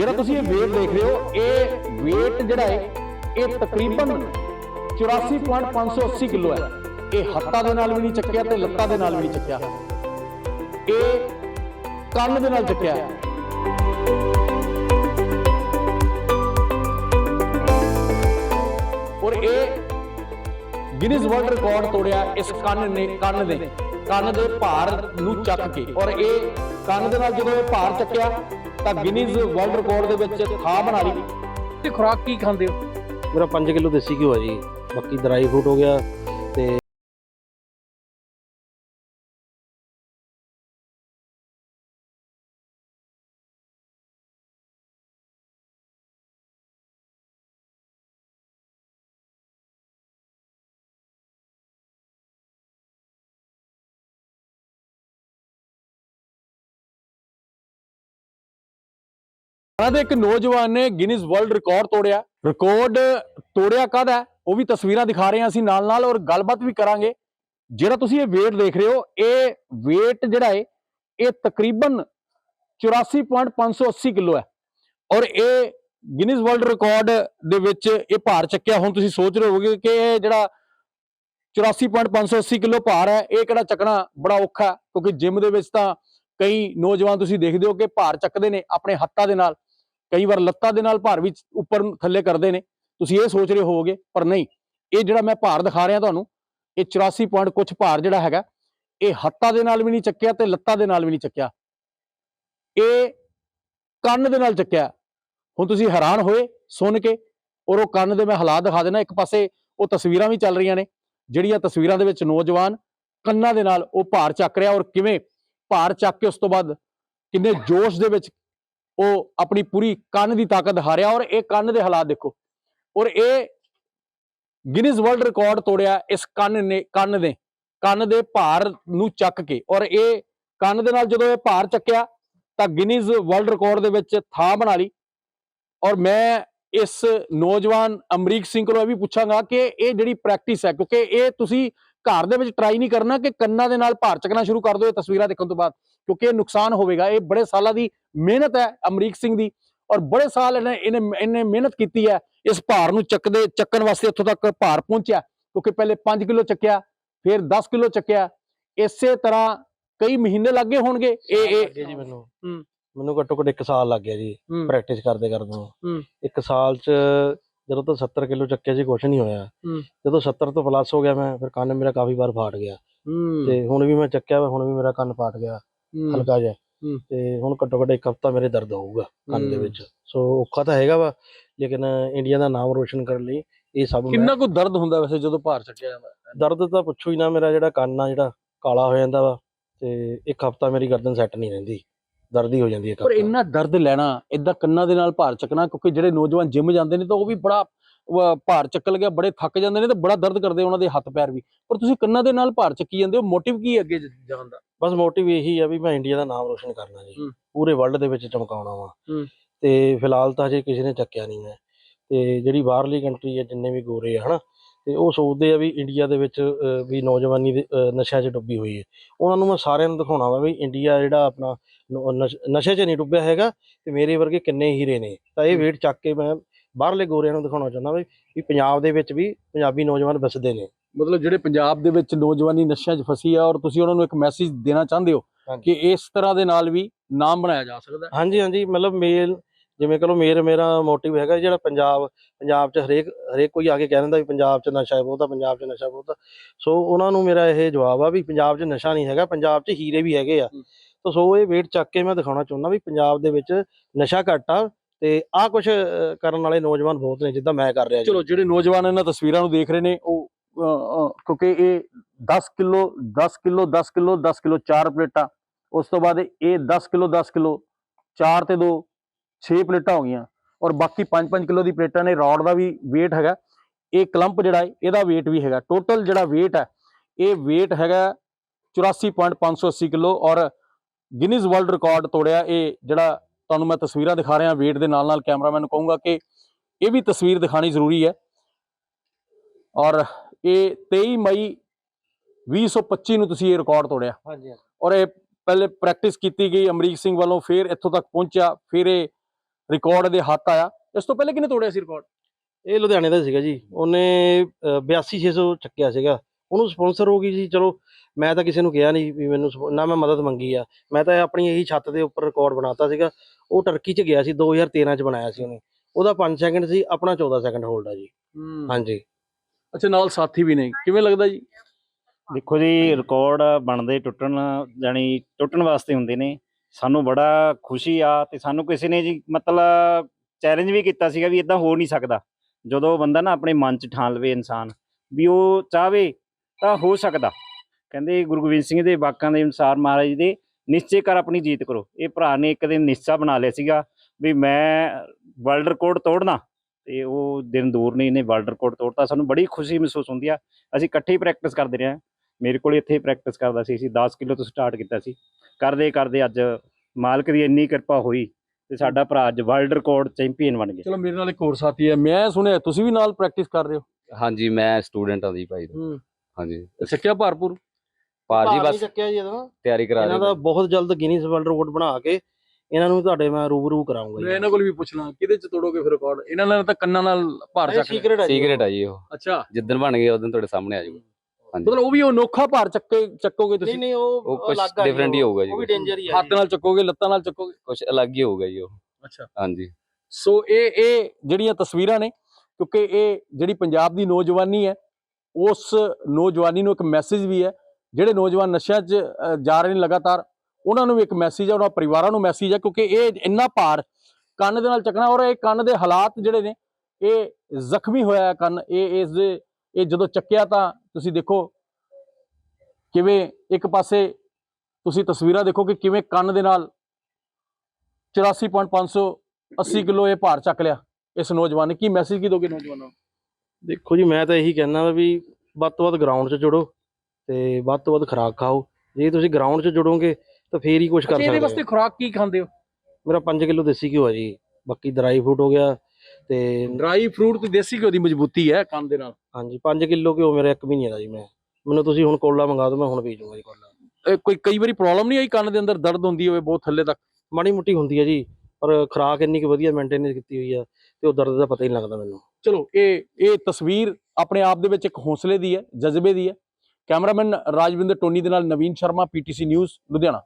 ਜਿਹੜਾ ਤੁਸੀਂ ਇਹ weight ਦੇਖ ਰਹੇ ਹੋ, ਇਹ weight ਜਿਹੜਾ ਹੈ, ਇਹ ਤਕਰੀਬਨ 84.580 ਕਿਲੋ ਹੈ। ਇਹ ਹੱਥਾਂ ਦੇ ਨਾਲ ਵੀ ਨਹੀਂ ਚੱਕਿਆ ਤੇ ਲੱਤਾਂ ਦੇ ਨਾਲ ਵੀ ਨਹੀਂ ਚੱਕਿਆ। ਇਹ ਕੰਨ ਦੇ ਨਾਲ ਚੱਕਿਆ। ਔਰ ਇਹ ਗਿਨੀਜ਼ ਵਰਲਡ ਰਿਕਾਰਡ ਤੋੜਿਆ ਇਸ ਕੰਨ ਨੇ, ਕੰਨ ਦੇ। ਕੰਨ ਦੇ ਭਾਰ ਨੂੰ ਚੱਕ ਕੇ। ਔਰ ਇਹ ਕੰਨ ਦੇ ਨਾਲ ਜਦੋਂ ਇਹ ਭਾਰ ਚੱਕਿਆ ਤਾਂ ਗਿਨੀਜ਼ ਵਰਲਡ ਰਿਕਾਰਡ ਦੇ ਵਿੱਚ ਥਾਂ ਬਣਾ ਲਈ। ਤੇ ਖੁਰਾਕ ਕੀ ਖਾਂਦੇ ਹੋ? ਮੇਰਾ 5 ਕਿਲੋ ਦੇਸੀ ਘਿਓ ਹੈ ਜੀ। ਬਾਕੀ ਡਰਾਈ ਫਰੂਟ ਹੋ ਗਿਆ ਤੇ ਉਹਨਾਂ ਦੇ ਇੱਕ ਨੌਜਵਾਨ ਨੇ ਗਿਨੀਜ਼ ਵਰਲਡ ਰਿਕਾਰਡ ਤੋੜਿਆ। ਰਿਕਾਰਡ ਤੋੜਿਆ ਕਦ ਉਹ ਵੀ ਤਸਵੀਰਾਂ ਦਿਖਾ ਰਹੇ ਹਾਂ ਅਸੀਂ ਨਾਲ ਨਾਲ ਔਰ ਗੱਲਬਾਤ ਵੀ ਕਰਾਂਗੇ। ਜਿਹੜਾ ਤੁਸੀਂ ਇਹ weight ਦੇਖ ਰਹੇ ਹੋ, ਇਹ weight ਜਿਹੜਾ ਹੈ, ਇਹ ਤਕਰੀਬਨ 84.580 ਕਿਲੋ ਹੈ। ਔਰ ਇਹ ਗਿਨੀਜ਼ ਵਰਲਡ ਰਿਕਾਰਡ ਦੇ ਵਿੱਚ ਇਹ ਭਾਰ ਚੱਕਿਆ। ਹੁਣ ਤੁਸੀਂ ਸੋਚ ਰਹੇ ਹੋਗੇ ਕਿ ਇਹ ਜਿਹੜਾ 84.580 ਕਿਲੋ ਭਾਰ ਹੈ, ਇਹ ਕਿਹੜਾ ਚੱਕਣਾ ਬੜਾ ਔਖਾ ਕਿਉਂਕਿ ਜਿਮ ਦੇ ਵਿੱਚ ਤਾਂ ਕਈ ਨੌਜਵਾਨ ਤੁਸੀਂ ਦੇਖਦੇ ਹੋ ਕਿ ਭਾਰ ਚੱਕਦੇ ਨੇ ਆਪਣੇ ਹੱਥਾਂ ਦੇ ਨਾਲ। ਕਈ ਵਾਰ ਲੱਤਾਂ ਦੇ ਨਾਲ ਭਾਰ ਵੀ ਉੱਪਰ ਥੱਲੇ ਕਰਦੇ ਨੇ। ਤੁਸੀਂ ਇਹ ਸੋਚ ਰਹੇ ਹੋਵੋਗੇ, ਪਰ ਨਹੀਂ। ਇਹ ਜਿਹੜਾ ਮੈਂ ਭਾਰ ਦਿਖਾ ਰਿਹਾ ਤੁਹਾਨੂੰ, ਇਹ 84 ਪੁਆਇੰਟ ਕੁਝ ਭਾਰ ਜਿਹੜਾ ਹੈਗਾ, ਇਹ ਹੱਥਾਂ ਦੇ ਨਾਲ ਵੀ ਨਹੀਂ ਚੱਕਿਆ ਤੇ ਲੱਤਾਂ ਦੇ ਨਾਲ ਵੀ ਨਹੀਂ ਚੱਕਿਆ। ਇਹ ਕੰਨ ਦੇ ਨਾਲ ਚੱਕਿਆ। ਹੁਣ ਤੁਸੀਂ ਹੈਰਾਨ ਹੋਏ ਸੁਣ ਕੇ, ਔਰ ਉਹ ਕੰਨ ਦੇ ਮੈਂ ਹਾਲਾਤ ਦਿਖਾ ਦੇਣਾ ਇੱਕ ਪਾਸੇ ਉਹ ਤਸਵੀਰਾਂ ਵੀ ਚੱਲ ਰਹੀਆਂ ਨੇ, ਜਿਹੜੀਆਂ ਤਸਵੀਰਾਂ ਦੇ ਵਿੱਚ ਨੌਜਵਾਨ ਕੰਨਾਂ ਦੇ ਨਾਲ ਉਹ ਭਾਰ ਚੱਕ ਰਿਹਾ, ਔਰ ਕਿਵੇਂ ਭਾਰ ਚੱਕ ਕੇ ਉਸ ਤੋਂ ਬਾਅਦ ਕਿੰਨੇ ਜੋਸ਼ ਦੇ ਵਿੱਚ ਉਹ ਆਪਣੀ ਪੂਰੀ ਕੰਨ ਦੀ ਤਾਕਤ ਹਾਰਿਆ ਔਰ ਇਹ ਕੰਨ ਦੇ ਹਾਲਾਤ ਦੇਖੋ। ਔਰ ਇਹ ਗਿਨੀਜ਼ ਵਰਲਡ ਰਿਕਾਰਡ ਤੋੜਿਆ ਇਸ ਕੰਨ ਨੇ, ਕੰਨ ਦੇ ਕੰਨ ਦੇ ਭਾਰ ਨੂੰ ਚੱਕ ਕੇ। ਔਰ ਇਹ ਕੰਨ ਦੇ ਨਾਲ ਜਦੋਂ ਇਹ ਭਾਰ ਚੱਕਿਆ ਤਾਂ ਗਿਨੀਜ਼ ਵਰਲਡ ਰਿਕਾਰਡ ਦੇ ਵਿੱਚ ਥਾਂ ਬਣਾ ਲਈ। ਔਰ ਮੈਂ ਇਸ ਨੌਜਵਾਨ ਅਮਰੀਕ ਸਿੰਘ ਕੋਲੋਂ ਇਹ ਵੀ ਪੁੱਛਾਂਗਾ ਕਿ ਇਹ ਜਿਹੜੀ ਪ੍ਰੈਕਟਿਸ ਹੈ, ਕਿਉਂਕਿ ਇਹ ਤੁਸੀਂ ਘਰ ਦੇ ਵਿੱਚ ਟਰਾਈ ਨਹੀਂ ਕਰਨਾ ਕਿ ਕੰਨਾਂ ਦੇ ਨਾਲ ਭਾਰ ਚੱਕਣਾ ਸ਼ੁਰੂ ਕਰ ਦਿਓ ਇਹ ਤਸਵੀਰਾਂ ਦੇਖਣ ਤੋਂ ਬਾਅਦ ਕਿਉਂਕਿ ਇਹ ਨੁਕਸਾਨ ਹੋਵੇਗਾ ਇਹ ਬੜੇ ਸਾਲਾਂ ਦੀ ਮਿਹਨਤ ਹੈ ਅਮਰੀਕ ਸਿੰਘ ਦੀ ਔਰ ਬੜੇ ਸਾਲ ਇਹਨੇ ਇਹਨੇ ਇਹਨੇ ਮਿਹਨਤ ਕੀਤੀ ਹੈ ਇਸ ਭਾਰ ਨੂੰ ਚੱਕਦੇ ਚੱਕਣ ਵਾਸਤੇ ਇੱਥੋਂ ਤੱਕ ਭਾਰ ਪਹੁੰਚਿਆ ਕਿਉਂਕਿ ਪਹਿਲੇ 5 ਕਿਲੋ ਚੱਕਿਆ ਫਿਰ 10 ਕਿਲੋ ਚੱਕਿਆ ਇਸੇ ਤਰ੍ਹਾਂ ਕਈ ਮਹੀਨੇ ਲੱਗੇ ਹੋਣਗੇ ਇਹ ਇਹ ਜੀ ਮੈਨੂੰ ਹੂੰ। ਮੈਨੂੰ ਘੱਟੋ ਘੱਟ 1 ਸਾਲ ਲੱਗ ਗਿਆ ਜੀ। ਪ੍ਰੈਕਟਿਸ ਕਰਦੇ ਕਰਦੇ ਨੂੰ। ਇੱਕ ਸਾਲ ਚ ਜਦੋਂ ਤੋਂ 70 ਕਿਲੋ ਚੱਕਿਆ ਜੀ ਕੁਝ ਨਹੀਂ ਹੋਇਆ। ਜਦੋਂ 70 ਤੋਂ ਪਲੱਸ ਹੋ ਗਿਆ ਮੈਂ ਫਿਰ ਕੰਨ ਮੇਰਾ ਕਾਫੀ ਵਾਰ ਫਾਟ ਗਿਆ। ਤੇ ਹੁਣ ਵੀ ਮੈਂ ਚੱਕਿਆ ਹੁਣ ਵੀ ਮੇਰਾ ਕੰਨ ਫਾਟ ਗਿਆ ਹਲਕਾ ਜਿਹਾ। ਤੇ ਹੁਣ ਘੱਟੋ ਘੱਟ ਇੱਕ ਹਫਤਾ ਮੇਰੇ ਦਰਦ ਹੋਊਗਾ ਕੰਨ ਦੇ। ਵਿੱਚ। ਸੋ ਔਖਾ ਤਾਂ ਹੈਗਾ ਵਾ ਲੇਕਿਨ ਇੰਡੀਆ ਦਾ ਨਾਮ ਰੋਸ਼ਨ ਕਰਨ ਲਈ ਇਹ ਸਭ ਕਿੰਨਾ ਕੁ ਦਰਦ ਹੁੰਦਾ ਵੈਸੇ ਜਦੋਂ ਭਾਰ ਚੱਕਿਆ ਜਾਂਦਾ? ਦਰਦ ਤਾਂ ਪੁੱਛੋ ਹੀ ਨਾ ਮੇਰਾ ਜਿਹੜਾ ਕੰਨ ਆ ਜਿਹੜਾ ਕਾਲਾ ਹੋ ਜਾਂਦਾ ਵਾ ਤੇ ਇੱਕ ਹਫਤਾ ਮੇਰੀ ਗਰਦਨ ਸੈੱਟ ਨਹੀਂ ਰਹਿੰਦੀ। ਦਰਦ ਹੀ ਹੋ ਜਾਂਦੀ ਹੈ ਪਰ। ਇੰਨਾ ਦਰਦ ਲੈਣਾ ਇਦਾਂ ਕੰਨਾਂ ਦੇ ਨਾਲ ਭਾਰ ਚੱਕਣਾ ਕਿਉਂਕਿ ਜਿਹੜੇ ਨੌਜਵਾਨ ਜਿਮ ਜਾਂਦੇ ਨੇ ਤਾਂ ਉਹ ਵੀ ਬੜਾ ਅਹ, ਭਾਰ ਚੱਕਣ ਲੱਗਿਆ ਬੜੇ ਥੱਕ ਜਾਂਦੇ ਨੇ ਤੇ ਬੜਾ ਦਰਦ ਕਰਦੇ ਉਹਨਾਂ ਦੇ ਹੱਥ ਪੈਰ ਵੀ ਪਰ ਤੁਸੀਂ ਕੰਨਾਂ ਦੇ ਨਾਲ ਭਾਰ ਚੱਕੀ ਜਾਂਦੇ ਹੋ ਮੋਟਿਵ ਕੀ ਹੈ ਅੱਗੇ ਜ- ਜਾਣ ਦਾ ਬਸ ਮੋਟਿਵ ਇਹੀ ਆ ਵੀ ਮੈਂ ਇੰਡੀਆ ਦਾ ਨਾਮ ਰੋਸ਼ਨ ਕਰਨਾ ਜੀ ਹੂੰ। ਪੂਰੇ ਵਰਲਡ ਦੇ ਵਿੱਚ ਚਮਕਾਉਣਾ ਵਾ ਹੂੰ। ਤੇ ਫਿਲਹਾਲ ਤਾਂ ਹਜੇ ਕਿਸੇ ਨੇ ਚੱਕਿਆ ਨਹੀਂ ਹੈ ਤੇ ਜਿਹੜੀ ਬਾਹਰਲੀ ਕੰਟਰੀ ਹੈ ਜਿੰਨੇ ਵੀ ਗੋਰੇ ਆ ਹਨਾ ਤੇ ਉਹ ਸੋਚਦੇ ਆ ਵੀ ਇੰਡੀਆ ਦੇ ਵਿੱਚ ਵੀ ਨੌਜਵਾਨੀ ਦੇ, ਨਸ਼ਿਆਂ 'ਚ ਡੁੱਬੀ ਹੋਈ ਹੈ ਉਹਨਾਂ ਨੂੰ ਮੈਂ ਸਾਰਿਆਂ ਨੂੰ ਦਿਖਾਉਣਾ ਵਾ ਵੀ ਇੰਡੀਆ ਜਿਹੜਾ ਆਪਣਾ ਨਸ਼- 'ਚ ਨਹੀਂ ਡੁੱਬਿਆ ਹੈਗਾ ਤੇ ਮੇਰੇ ਵਰਗੇ ਕਿੰਨੇ ਹੀਰੇ ਨੇ। ਤਾਂ ਇਹ ਵੇਟ ਚੱਕ ਕੇ ਮੈਂ ਬਾਹਰਲੇ ਗੋਰਿਆਂ ਨੂੰ ਦਿਖਾਉਣਾ ਚਾਹੁੰਦਾ ਵੀ ਵੀ ਪੰਜਾਬ ਦੇ ਵਿੱਚ ਵੀ ਪੰਜਾਬੀ ਨੌਜਵਾਨ ਵਸਦੇ ਨੇ। ਮਤਲਬ ਜਿਹੜੇ ਪੰਜਾਬ ਦੇ ਵਿੱਚ ਨੌਜਵਾਨੀ ਨਸ਼ਿਆਂ 'ਚ ਫਸੀ ਆ ਔਰ ਤੁਸੀਂ ਉਹਨਾਂ ਨੂੰ ਇੱਕ ਮੈਸੇਜ ਦੇਣਾ ਚਾਹੁੰਦੇ ਹੋ। ਕਿ ਇਸ ਤਰ੍ਹਾਂ ਦੇ ਨਾਲ ਵੀ ਨਾਮ ਬਣਾਇਆ ਜਾ ਸਕਦਾ ਹਾਂਜੀ ਹਾਂਜੀ। ਮਤਲਬ ਮੇਲ ਜਿਵੇਂ ਕਹ ਲਓ ਮੇਰ ਮੇਰਾ ਮੋਟਿਵ ਹੈਗਾ ਜਿਹੜਾ ਪੰਜਾਬ ਪੰਜਾਬ 'ਚ ਹਰੇਕ ਹਰੇਕ ਕੋਈ ਆ ਕੇ ਕਹਿ ਦਿੰਦਾ ਵੀ ਪੰਜਾਬ 'ਚ ਨਸ਼ਾ ਹੈ ਬਹੁਤਾ ਪੰਜਾਬ 'ਚ ਨਸ਼ਾ ਬਹੁਤਾ। ਸੋ ਉਹਨਾਂ ਨੂੰ ਮੇਰਾ ਇਹ ਜਵਾਬ ਆ ਵੀ ਪੰਜਾਬ 'ਚ ਨਸ਼ਾ ਨਹੀਂ ਹੈਗਾ ਪੰਜਾਬ 'ਚ ਹੀਰੇ ਵੀ ਹੈਗੇ ਆ। ਤਾਂ ਸੋ ਇਹ ਵੇਟ ਚੱਕ ਕੇ ਮੈਂ ਦਿਖਾਉਣਾ ਚਾਹੁੰਦਾ ਵੀ ਪੰਜਾਬ ਦੇ ਵਿੱਚ ਨਸ਼ਾ ਘੱਟ ਆ ਤੇ ਆਹ ਕੁਝ ਕਰਨ ਵਾਲੇ ਨੌਜਵਾਨ ਬਹੁਤ ਨੇ ਜਿੱਦਾਂ ਮੈਂ ਕਰ ਰਿਹਾ ਜੀ। ਚਲੋ ਜਿਹੜੇ ਨੌਜਵਾਨ ਇਹਨਾਂ ਤਸਵੀਰਾਂ ਨੂੰ ਦੇਖ ਰਹੇ ਨੇ ਉਹ ਕਿਉਂਕਿ ਇਹ 10 ਕਿਲੋ 10 ਕਿਲੋ 10 ਕਿਲੋ 10 ਕਿਲੋ ਚਾਰ ਪਲੇਟਾਂ ਉਸ ਤੋਂ ਬਾਅਦ ਇਹ 10 ਕਿਲੋ 10 ਕਿਲੋ 4 ਤੇ 2 6 ਪਲੇਟਾਂ ਹੋ ਗਈਆਂ ਔਰ ਬਾਕੀ 5-5 ਕਿਲੋ ਦੀ ਪਲੇਟਾਂ ਨੇ ਰੌਡ ਦਾ ਵੀ weight ਹੈਗਾ। ਇਹ ਕਲੰਪ ਜਿਹੜਾ ਹੈ ਇਹਦਾ weight ਵੀ ਹੈਗਾ। ਟੋਟਲ ਜਿਹੜਾ weight ਹੈ ਇਹ weight ਹੈਗਾ 84.580 ਕਿਲੋ ਔਰ ਗਿਨੀਜ਼ ਵਰਲਡ ਰਿਕਾਰਡ ਤੋੜਿਆ ਇਹ ਜਿਹੜਾ ਤੁਹਾਨੂੰ ਮੈਂ ਤਸਵੀਰਾਂ ਦਿਖਾ ਰਿਹਾ weight ਦੇ ਨਾਲ ਨਾਲ ਕੈਮਰਾਮੈਨ ਨੂੰ ਕਹੂੰਗਾ ਕਿ ਇਹ ਵੀ ਤਸਵੀਰ ਦਿਖਾਣੀ ਜ਼ਰੂਰੀ ਹੈ। ਔਰ ਇਹ 23 ਮਈ 2025 ਨੂੰ ਤੁਸੀਂ ਇਹ ਰਿਕਾਰਡ ਤੋੜਿਆ। ਹਾਂਜੀ ਔਰ ਇਹ ਪਹਿਲੇ ਪ੍ਰੈਕਟਿਸ ਕੀਤੀ ਗਈ ਅਮਰੀਕ ਸਿੰਘ ਵੱਲੋਂ ਫਿਰ ਇੱਥੋਂ ਤੱਕ ਪਹੁੰਚਿਆ ਫਿਰ ਇਹ ਰਿਕਾਰਡ ਦੇ ਹੱਥ ਆਇਆ। ਇਸ ਤੋਂ ਪਹਿਲੇ ਕਿਹਨੇ ਤੋੜਿਆ ਸੀ ਰਿਕਾਰਡ ਇਹ ਲੁਧਿਆਣੇ ਦਾ ਸੀਗਾ ਜੀ। ਉਹਨੇ ਅਹ, 82600 ਚੱਕਿਆ ਸੀਗਾ। ਉਹਨੂੰ ਸਪਾਂਸਰ ਹੋ ਗਈ ਜੀ ਚਲੋ ਮੈਂ ਤਾਂ ਕਿਸੇ ਨੂੰ ਕਿਹਾ ਨਹੀਂ ਵੀ ਮੈਨੂੰ ਨਾ ਮੈਂ ਮਦਦ ਮੰਗੀ ਆ। ਮੈਂ ਤਾਂ ਆਪਣੀ ਇਹੀ ਛੱਤ ਦੇ ਉੱਪਰ ਰਿਕਾਰਡ ਬਣਾਤਾ ਸੀਗਾ। ਉਹ ਟਰਕੀ 'ਚ ਗਿਆ ਸੀ 2013 'ਚ ਬਣਾਇਆ ਸੀ ਉਹਨੇ। ਉਹਦਾ 5 ਸੈਕਿੰਡ ਸੀ ਆਪਣਾ 14 ਸੈਕਿੰਡ ਹੋਲਡ ਆ ਜੀ। ਹਾਂਜੀ। ਅੱਛਾ ਨਾਲ ਸਾਥੀ ਵੀ ਨੇ। ਕਿਵੇਂ ਲੱਗਦਾ ਜੀ? ਦੇਖੋ ਜੀ ਰਿਕਾਰਡ ਬਣਦੇ ਟੁੱਟਣ ਜਾਣੀ ਟੁੱਟਣ ਵਾਸਤੇ ਹੁੰਦੇ ਨੇ। ਸਾਨੂੰ ਬੜਾ ਖੁਸ਼ੀ ਆ ਤੇ ਸਾਨੂੰ ਕਿਸੇ ਨੇ ਜੀ ਮਤਲਬ ਚੈਲੰਜ ਵੀ ਕੀਤਾ ਸੀਗਾ ਵੀ ਇਦਾਂ ਹੋ ਨਹੀਂ ਸਕਦਾ। ਜਦੋਂ ਬੰਦਾ ਨਾ ਆਪਣੇ ਮਨ 'ਚ ਠਾਣ ਲਵੇ ਇਨਸਾਨ ਵੀ ਉਹ ਚਾਹਵੇ ਤਾਂ ਹੋ ਸਕਦਾ। ਕਹਿੰਦੇ ਗੁਰੂ ਗੋਬਿੰਦ ਸਿੰਘ ਦੇ ਵਾਕਾਂ ਦੇ ਅਨੁਸਾਰ ਮਹਾਰਾਜ ਦੇ ਨਿਸ਼ਚੇ ਕਰ ਆਪਣੀ ਜੀਤ ਕਰੋ। ਇਹ ਭਰਾ ਨੇ ਇੱਕ ਦਿਨ ਨਿਸ਼ਚਾ ਬਣਾ ਲਿਆ ਸੀਗਾ ਵੀ ਮੈਂ ਵਰਲਡ ਰਿਕਾਰਡ ਤੋੜਨਾ ਤੇ ਉਹ ਦਿਨ ਦੂਰ ਨਹੀਂ ਇਹਨੇ ਵਰਲਡ ਰਿਕਾਰਡ ਤੋੜਤਾ। ਸਾਨੂੰ ਬੜੀ ਖੁਸ਼ੀ ਮਹਿਸੂਸ ਹੁੰਦੀ ਆ। ਅਸੀਂ ਇਕੱਠੇ ਹੀ ਪ੍ਰੈਕਟਿਸ ਕਰਦੇ ਰਹੇ ਹਾਂ। ਮੇਰੇ ਕੋਲ ਇੱਥੇ ਪ੍ਰੈਕਟਿਸ ਕਰਦਾ ਸੀ ਅਸੀਂ 10 ਕਿਲੋ ਤੋਂ ਸਟਾਰਟ ਕੀਤਾ ਸੀ। ਕਰਦੇ ਕਰਦੇ ਅੱਜ ਮਾਲਕ ਦੀ ਇੰਨੀ ਕਿਰਪਾ ਹੋਈ ਤੇ ਸਾਡਾ ਭਰਾ ਅੱਜ ਵਰਲਡ ਰਿਕਾਰਡ ਚੈਂਪੀਅਨ ਬਣ ਗਿਆ। ਚਲੋ ਮੇਰੇ ਨਾਲ ਇੱਕ ਹੋਰ ਸਾਥੀ ਹੈ। ਮੈਂ ਸੁਣਿਆ ਤੁਸੀਂ ਵੀ ਨਾਲ ਪ੍ਰੈਕਟਿਸ ਕਰ ਰਹੇ ਹੋ? ਹਾਂਜੀ ਮੈਂ ਸਟੂਡੈਂਟ ਹਾਂ ਜੀ ਭਾਈ ਦਾ। ਹਾਂਜੀ। ਚੱਕਿਆ ਭਾਰਪੂਰ? ਭਾਰ ਜੀ ਬਸ ਚੱਕਿਆ ਜੀ ਇਹਦਾ। ਤਿਆਰੀ ਕਰਾ ਇਹਨਾਂ ਦਾ ਬਹੁਤ ਜਲਦ ਗਿਨੀਜ਼ ਵਰਲਡ ਰਿਕਾਰਡ ਬਣਾ ਕੇ ਇਹਨਾਂ ਨੂੰ ਤੁਹਾਡੇ ਮੈਂ ਰੂਬਰੂ ਕਰਾਉਂਗਾ ਮੈਂ ਇਹਨਾਂ ਕੋਲ ਵੀ ਪੁੱਛਣਾ ਕਿਹਦੇ ਚ ਤੋੜੋਗੇ ਫਿਰ ਰਿਕਾਰਡ ਇਹਨਾਂ ਨਾਲ ਤਾਂ ਕੰਨਾਂ ਨਾਲ ਭਾਰ ਚੱਕ। ਸੀਕ੍ਰੇਟ ਹੈ ਜੀ ਸੀਕ੍ਰੇਟ ਆ ਜੀ ਉਹ। ਅੱਛਾ। ਜਿੱਦਣ ਬਣ ਗਿਆ ਉਦੋਂ ਤੁਹਾਡੇ ਸਾਹਮਣੇ ਆ ਜਾਊਗਾ। ਮਤਲਬ ਉਹ ਵੀ ਅਨੋਖਾ ਭਾਰ ਚੱਕੇ ਚੱਕੋਗੇ ਨਹੀਂ ਤੁਸੀਂ? ਨਹੀਂ ਉਹ ਉਹ ਅਲੱਗ ਆ ਜੀ, different ਹੀ ਹੋਊਗਾ ਜੀ ਉਹ ਵੀ ਕੁਛ। ਡੇਂਜਰ ਹੀ ਆ ਹੱਥ ਨਾਲ ਚੱਕੋਗੇ ਲੱਤਾਂ ਨਾਲ ਚੱਕੋਗੇ? ਕੁਝ ਅਲੱਗ ਹੀ ਹੋਊਗਾ ਜੀ ਉਹ। ਅੱਛਾ। ਹਾਂਜੀ। ਸੋ ਇਹ ਇਹ ਜਿਹੜੀਆਂ ਤਸਵੀਰਾਂ ਨੇ ਕਿਉਂਕਿ ਇਹ ਜਿਹੜੀ ਪੰਜਾਬ ਦੀ ਨੌਜਵਾਨੀ ਹੈ ਉਸ ਨੌਜਵਾਨੀ ਨੂੰ ਇੱਕ ਮੈਸੇਜ ਵੀ ਹੈ। ਜਿਹੜੇ ਨੌਜਵਾਨ ਨਸ਼ਿਆਂ 'ਚ ਅ, ਜਾ ਰਹੇ ਨੇ ਲਗਾਤਾਰ ਉਹਨਾਂ ਨੂੰ ਵੀ ਇੱਕ ਮੈਸੇਜ ਹੈ ਉਹਨਾਂ ਪਰਿਵਾਰਾਂ ਨੂੰ ਮੈਸੇਜ ਹੈ ਕਿਉਂਕਿ ਇਹ ਇੰਨਾ ਭਾਰ ਕੰਨ ਦੇ ਨਾਲ ਚੱਕਣਾ ਔਰ ਇਹ ਕੰਨ ਦੇ ਹਾਲਾਤ ਜਿਹੜੇ ਨੇ ਇਹ ਜ਼ਖਮੀ ਹੋਇਆ ਹੈ ਕੰਨ। ਇਹ ਇਸ ਦੇ ਇਹ ਜਦੋਂ ਚੱਕਿਆ ਤਾਂ ਤੁਸੀਂ ਦੇਖੋ ਕਿਵੇਂ ਇੱਕ ਪਾਸੇ ਤੁਸੀਂ ਤਸਵੀਰਾਂ ਦੇਖੋ ਕਿ ਕਿਵੇਂ ਕੰਨ ਦੇ ਨਾਲ 84.580 ਕਿਲੋ ਇਹ ਭਾਰ ਚੱਕ ਲਿਆ ਇਸ ਨੌਜਵਾਨ ਨੇ। ਕੀ ਮੈਸੇਜ ਕੀ ਦੋਗੇ ਨੌਜਵਾਨਾਂ ਨੂੰ? ਦੇਖੋ ਜੀ ਮੈਂ ਤਾਂ ਇਹੀ ਕਹਿਣਾ ਵਾ ਵੀ ਵੱਧ ਤੋਂ ਵੱਧ ਗਰਾਊਂਡ 'ਚ ਜੁੜੋ ਤੇ ਵੱਧ ਤੋਂ ਵੱਧ ਖੁਰਾਕ ਖਾਓ। ਜੇ ਤੁਸੀਂ ਗਰਾਊਂਡ 'ਚ ਜੁੜੋਗੇ ਤਾਂ ਫੇਰ ਹੀ ਕੁਝ ਕਰ ਅੱਛਾ, ਇਹਦੇ ਸਕਦੇ ਵਾਸਤੇ ਹੋ ਖੁਰਾਕ ਕੀ ਖਾਂਦੇ ਹੋ? ਮੇਰਾ 5 ਕਿਲੋ ਦੇਸੀ ਘਿਓ ਹੈ ਜੀ। ਬਾਕੀ ਡਰਾਈ ਫਰੂਟ ਹੋ ਗਿਆ ਤੇ ਡਰਾਈ ਫਰੂਟ ਤੇ ਦੇਸੀ ਘਿਓ ਦੀ ਮਜ਼ਬੂਤੀ ਹੈ ਕੰਨ ਦੇ ਨਾਲ? ਹਾਂਜੀ 5 ਕਿਲੋ ਘਿਓ ਮੇਰੇ ਇੱਕ ਮਹੀਨੇ ਦਾ ਜੀ ਮੈਂ। ਮੈਨੂੰ ਤੁਸੀਂ ਹੁਣ ਕੋਲਾ ਮੰਗਾ ਦਿਓ ਮੈਂ ਹੁਣ ਦੂੰਗਾ ਜੀ ਕੋਲਾ। ਇਹ ਕੋਈ ਕਈ ਵਾਰੀ ਪ੍ਰੋਬਲਮ ਨਹੀਂ ਆਈ ਕੰਨ ਦੇ ਅੰਦਰ? ਦਰਦ ਹੁੰਦੀ ਹੋਵੇ ਬਹੁਤ ਥੱਲੇ ਤੱਕ? ਮਾੜੀ ਮੁੱਟੀ ਹੁੰਦੀ ਹੈ ਜੀ ਪਰ ਖੁਰਾਕ ਇੰਨੀ ਕੁ ਵਧੀਆ ਮੇਨਟੇਨ ਕੀਤੀ ਹੋਈ ਆ ਤੇ ਉਹ ਦਰਦ ਦਾ ਪਤਾ ਹੀ ਨਹੀਂ ਲੱਗਦਾ ਮੈਨੂੰ। ਚਲੋ ਇਹ ਇਹ ਤਸਵੀਰ ਆਪਣੇ ਆਪ ਦੇ ਵਿੱਚ ਇੱਕ ਹੌਸਲੇ ਦੀ ਹੈ ਜਜ਼ਬੇ ਦੀ ਹੈ। ਕੈਮਰਾਮੈਨ ਰਾਜਵਿੰਦਰ ਟੋਨੀ ਦੇ ਨਾਲ ਨਵੀਨ ਸ਼ਰਮਾ ਪੀਟੀਸੀ ਨਿਊਜ਼ ਲੁਧਿਆਣਾ।